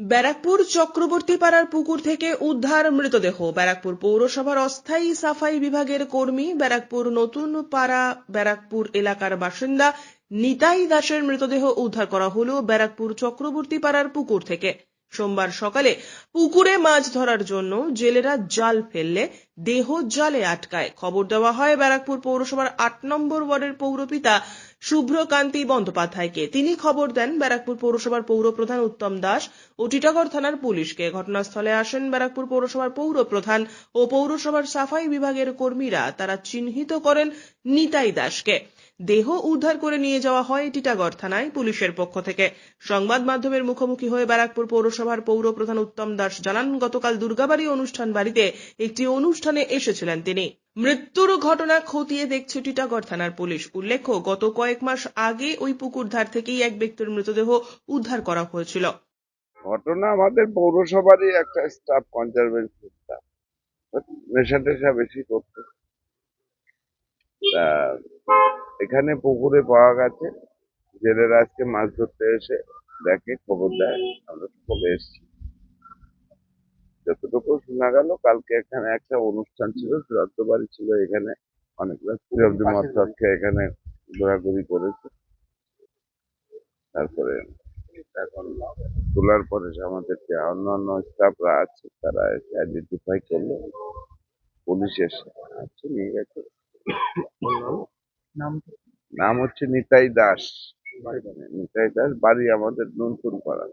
ব্যারাকপুর চক্রবর্তী পাড়ার পুকুর থেকে উদ্ধার মৃতদেহ। ব্যারাকপুর পৌরসভার অস্থায়ী সাফাই বিভাগের কর্মী ব্যারাকপুর নতুন পাড়া ব্যারাকপুর এলাকার বাসিন্দা নিতাই দাসের মৃতদেহ উদ্ধার করা হলো ব্যারাকপুর চক্রবর্তী পাড়ার পুকুর থেকে। সোমবার সকালে পুকুরে মাছ ধরার জন্য জেলেরা জাল ফেললে দেহ জালে আটকায়। খবর দেওয়া হয় ব্যারাকপুর পৌরসভার আট নম্বর ওয়ার্ডের পৌরপিতা শুভ্রকান্তি বন্দ্যোপাধ্যায়কে। তিনি খবর দেন ব্যারাকপুর পৌরসভার পৌর প্রধান উত্তম দাস ও টিটাগড় থানার পুলিশকে। ঘটনাস্থলে আসেন ব্যারাকপুর পৌরসভার পৌর প্রধান ও পৌরসভার সাফাই বিভাগের কর্মীরা। তারা চিহ্নিত করেন নিতাই দাসকে। দেহ উদ্ধার করে নিয়ে যাওয়া হয় টিটাগড় থানায় পুলিশের পক্ষ থেকে। সংবাদ মাধ্যমের মুখোমুখি হয়ে ব্যারাকপুর পৌরসভার পৌরপ্রধান উত্তম দাস জানান, গতকাল দুর্গাবাড়ি অনুষ্ঠান বাড়িতে একটি অনুষ্ঠানে এসেছিলেন তিনি। মৃত্যুর ঘটনা খতিয়ে দেখছে টিটাগড় থানার পুলিশ। উল্লেখ্য, গত কয়েক মাস আগে ওই পুকুর ধার থেকেই এক ব্যক্তির মৃতদেহ উদ্ধার করা হয়েছিল। ঘটনা আমাদের পৌরসভারই একটা স্টাফ কনজারভেন্সি স্টাফ নেশা টেশা বেশি করতো। এখানে পুকুরে পাওয়া গেছে। জেলেরা আজকে মাছ ধরতে এসে দেখে খবর দেয় আমরা সকলে এসেছি। যতটুকু শোনা গেল কালকে এখানে একটা অনুষ্ঠান ছিল শ্রাদ্ধ বাড়ি ছিল এখানে। অনেক রাত্রি অব্দি মদ এখানে ঘোরাঘুরি করেছে। তারপরে এখন তোলার পরে আমাদের যে অন্যান্য স্টাফরা আছে তারা এসে আইডেন্টিফাই করল। পুলিশ এসে আছে নিয়ে গেছে। নাম হচ্ছে নিতাই দাস। নিতাই দাস বাড়ি আমাদের নতুন পাড়া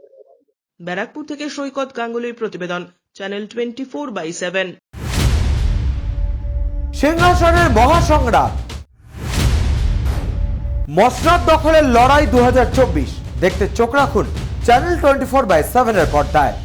ব্যারাকপুর থেকে সৈকত গাঙ্গুলির প্রতিবেদন channel twenty four by seven. সিংহাসনের মহাসংগ্রাম। মসনাদ দখলের লড়াই দু হাজার চব্বিশ। দেখতে চোখ রাখুন চ্যানেল টোয়েন্টি ফোর বাই সেভেনের পর্দায়।